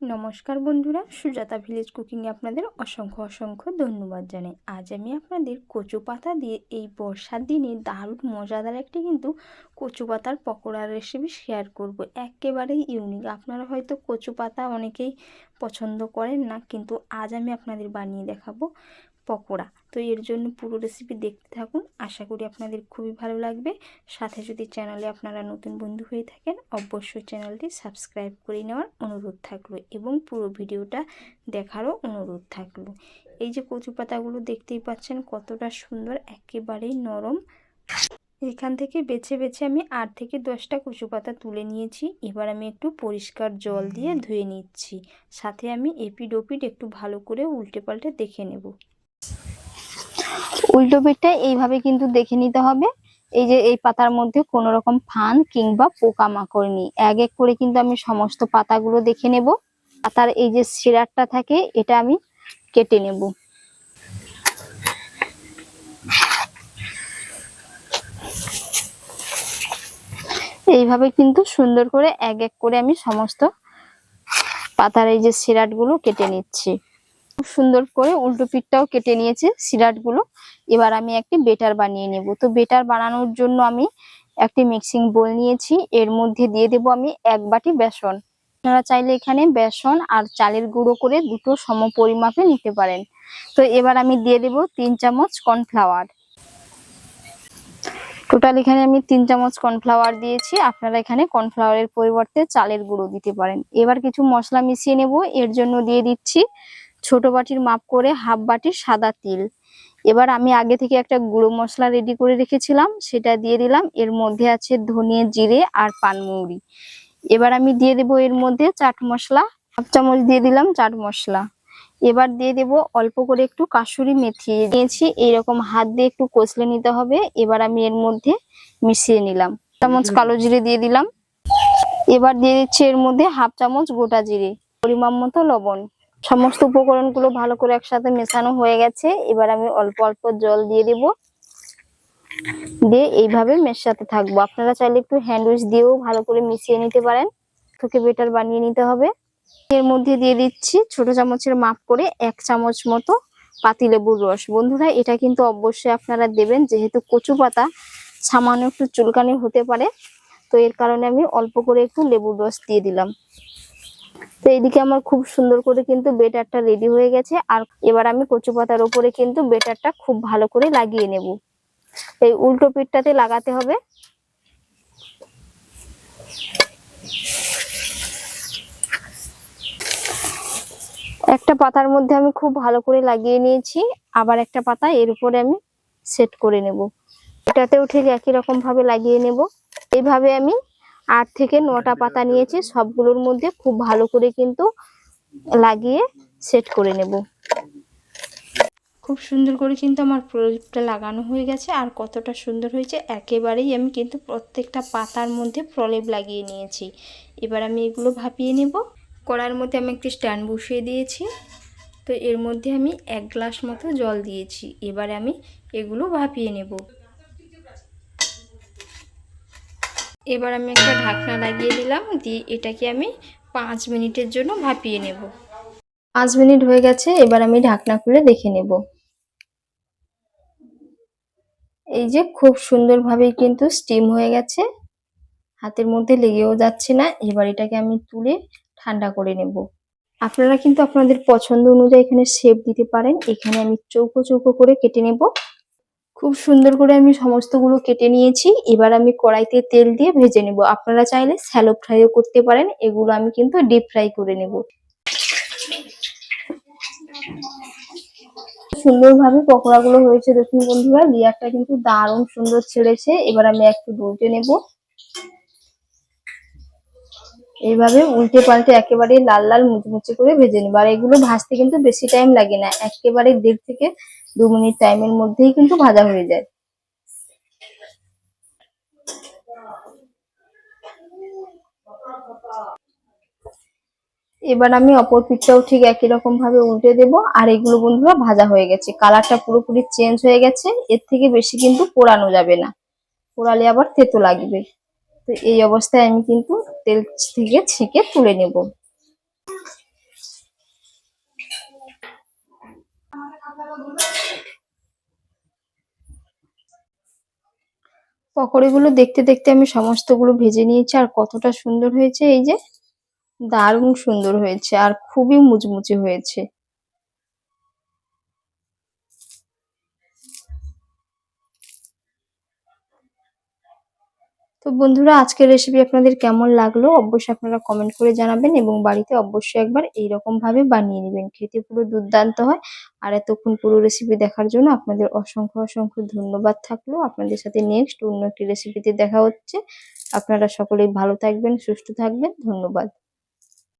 নমস্কার বন্ধুরা, সুজাতা ভিলেজ কুকিংয়ে আপনাদের অসংখ্য অসংখ্য ধন্যবাদ জানাই। আজ আমি আপনাদের কচু পাতা দিয়ে এই বর্ষার দিনে দারুণ মজাদার একটি কিন্তু কচু পাতার পকোড়ার রেসিপি শেয়ার করব। একেবারেই ইউনিক আপনারা হয়তো কচু পাতা অনেকেই পছন্দ করেন না, কিন্তু আজ আমি আপনাদের বানিয়ে দেখাবো পকোড়া। তো এর জন্য পুরো রেসিপি দেখতে থাকুন। আশা করি আপনাদের খুবই ভালো লাগবে। সাথে যদি চ্যানেলে আপনারা নতুন বন্ধু হয়ে থাকেন, অবশ্যই চ্যানেলটি সাবস্ক্রাইব করে নেওয়ার অনুরোধ থাকল এবং পুরো ভিডিওটা দেখারও অনুরোধ থাকল। এই যে কচু পাতাগুলো দেখতেই পাচ্ছেন, কতটা সুন্দর, একেবারেই নরম। এখান থেকে বেছে বেছে আমি আট থেকে দশটা কচু পাতা তুলে নিয়েছি। এবার আমি একটু পরিষ্কার জল দিয়ে ধুয়ে নিচ্ছি। সাথে আমি এপিড ওপিড একটু ভালো করে উল্টে পাল্টে দেখে নেব। উল্টো পিঠটা এইভাবে কিন্তু দেখে নিতে হবে। এই যে এই পাতার মধ্যে কোনো রকম ফান কিংবা পোকামাকড় নেই। এক এক করে কিন্তু আমি সমস্ত পাতাগুলো দেখে নেব। পাতার এই যে সিরাটটা থাকে, এটা আমি কেটে নেব। এইভাবে কিন্তু সুন্দর করে এক এক করে আমি সমস্ত পাতার এই যে সিরাটগুলো কেটে নিচ্ছি। খুব সুন্দর করে উল্টো পিঠটাও কেটে নিয়েছে সিরাটগুলো এবার আমি একটি বেটার বানিয়ে নেব। তো বেটার বানানোর জন্য আমি একটি মিক্সিং বোল নিয়েছি। এর মধ্যে দিয়ে দেব আমি এক বাটি বেসন। আপনারা চাইলে এখানে বেসন আর চালের গুঁড়ো করে দুটো সম পরিমাপে নিতে পারেন। তো এবার আমি দিয়ে দেব তিন চামচ কর্নফ্লাওয়ার। টোটাল এখানে আমি তিন চামচ কর্নফ্লাওয়ার দিয়েছি। আপনারা এখানে কর্নফ্লাওয়ারের পরিবর্তে চালের গুঁড়ো দিতে পারেন। এবার কিছু মশলা মিশিয়ে নেব। এর জন্য দিয়ে দিচ্ছি ছোট বাটির মাপ করে হাফ বাটির সাদা তিল। এবার আমি আগে থেকে একটা গুঁড়ো মশলা রেডি করে রেখেছিলাম, সেটা দিয়ে দিলাম। এর মধ্যে আছে ধনিয়া জিরে আর পানমৌরি এবার আমি দিয়ে দেব এর মধ্যে চাট মশলা, হাফ চামচ দিয়ে দিলাম চাট মশলা। এবার দিয়ে দেব অল্প করে একটু কাসুরি মেথি। নিয়েছি, এইরকম হাত দিয়ে একটু কষলে নিতে হবে। এবার আমি এর মধ্যে মিশিয়ে নিলাম। চামচ কালো জিরে দিয়ে দিলাম। এবার দিয়ে দিচ্ছি এর মধ্যে হাফ চামচ গোটা জিরে, পরিমাণ মতো লবণ। সমস্ত উপকরণগুলো ভালো করে একসাথে মেশানো হয়ে গেছে। এবার আমি অল্প অল্প জল দিয়ে দেব। দিয়ে এইভাবে মেশাতে থাকব। আপনারা চাইলে একটু হ্যান্ড ওয়াশ দিয়েও ভালো করে মিশিয়ে নিতে পারেন। তোকে বেটার বানিয়ে নিতে হবে। এর মধ্যে দিয়ে দিচ্ছি ছোট চামচের মাপ করে এক চামচ মতো পাতিলেবুর রস। বন্ধুরা, এটা কিন্তু অবশ্যই আপনারা দেবেন। যেহেতু কচু পাতা সামান্য একটু চুলকানি হতে পারে, তো এর কারণে আমি অল্প করে একটু লেবুর রস দিয়ে দিলাম। তো এইদিকে আমার খুব সুন্দর করে কিন্তু বেটারটা রেডি হয়ে গেছে। আর এবার আমি কচু পাতার উপরে কিন্তু বেটারটা খুব ভালো করে লাগিয়ে নেব। এই উল্টো পিঠটাতে লাগাতে হবে। একটা পাতার মধ্যে আমি খুব ভালো করে লাগিয়ে নিয়েছি। আবার একটা পাতা এর উপরে আমি সেট করে নেব। এটাতেও ঠিক একই রকম ভাবে লাগিয়ে নেব। এইভাবে আমি আট থেকে নটা পাতা নিয়েছি, সবগুলোর মধ্যে খুব ভালো করে কিন্তু লাগিয়ে সেট করে নেব। খুব সুন্দর করে কিন্তু আমার প্রদীপটা লাগানো হয়ে গেছে, আর কতটা সুন্দর হয়েছে, একেবারেই আমি কিন্তু প্রত্যেকটা পাতার মধ্যে প্রলেপ লাগিয়ে নিয়েছি। এবার আমি এগুলো ভাপিয়ে নেব। কড়ার মধ্যে আমি একটি স্ট্যান্ড বসিয়ে দিয়েছি, তো এর মধ্যে আমি এক গ্লাস মতো জল দিয়েছি। এবারে আমি এগুলো ভাপিয়ে নেব। এবার আমি একটা ঢাকনা লাগিয়ে দিলাম, দিয়ে এটাকে আমি পাঁচ মিনিটের জন্য ভাপিয়ে নেব। পাঁচ মিনিট হয়ে গেছে, এবার আমি ঢাকনা খুলে দেখে নেব। এই যে খুব সুন্দরভাবে কিন্তু স্টিম হয়ে গেছে, হাতের মধ্যে লেগেও যাচ্ছে না, এবার এটাকে আমি তুলে ঠান্ডা করে নেব। আপনারা কিন্তু আপনাদের পছন্দ অনুযায়ী এখানে শেপ দিতে পারেন, এখানে আমি চৌকো চৌকো করে কেটে নেব। খুব সুন্দর করে আমি সমস্তগুলো কেটে নিয়েছি। এবার আমি কড়াইতে তেল দিয়ে ভেজে নেব। আপনারা চাইলে স্যালো ফ্রাইও করতে পারেন। এগুলো আমি কিন্তু ডিপ ফ্রাই করে নেব। সুন্দরভাবে পকোড়াগুলো হয়েছে। দেখুন বন্ধুরা, লেয়ারটা কিন্তু দারুণ সুন্দর ছেড়েছে। এবার আমি একটু দুলতে নেব। এইভাবে উল্টে পাল্টে একেবারে লাল লাল মুচমুচে করে ভেজে নেব। আর এগুলো ভাজতে কিন্তু বেশি টাইম লাগে না। একেবারে দেড় থেকে দু মিনিট টাইমের মধ্যেই কিন্তু ভাজা হয়ে যায়। এবার আমি অপর পিঠটাও ঠিক একই রকম ভাবে উল্টে দেব। আর এগুলো বন্ধুরা ভাজা হয়ে গেছে। কালারটা পুরোপুরি চেঞ্জ হয়ে গেছে। এর থেকে বেশি কিন্তু পোড়ানো যাবে না। পোড়ালে আবার তেতো লাগবে। তো এই অবস্থায় আমি কিন্তু তেল থেকে ছেঁকে তুলে নেব। পকোড়িগুলো দেখতে দেখতে আমি সমস্তগুলো ভেজে নিয়েছি আর কতটা সুন্দর হয়েছে। এই যে দারুণ সুন্দর হয়েছে আর খুবই মুচমুচে হয়েছে। তো বন্ধুরা, আজকের রেসিপি আপনাদের কেমন লাগল অবশ্যই আপনারা কমেন্ট করে জানাবেন এবং বাড়িতে অবশ্যই একবার এইরকমভাবে বানিয়ে নেবেন। খেতে পুরো দুর্দান্ত হয়। আর এতক্ষণ পুরো রেসিপি দেখার জন্য আপনাদের অসংখ্য অসংখ্য ধন্যবাদ থাকল। আপনাদের সাথে নেক্সট অন্য একটি রেসিপিতে দেখা হচ্ছে। আপনারা সকলেই ভালো থাকবেন, সুস্থ থাকবেন। ধন্যবাদ।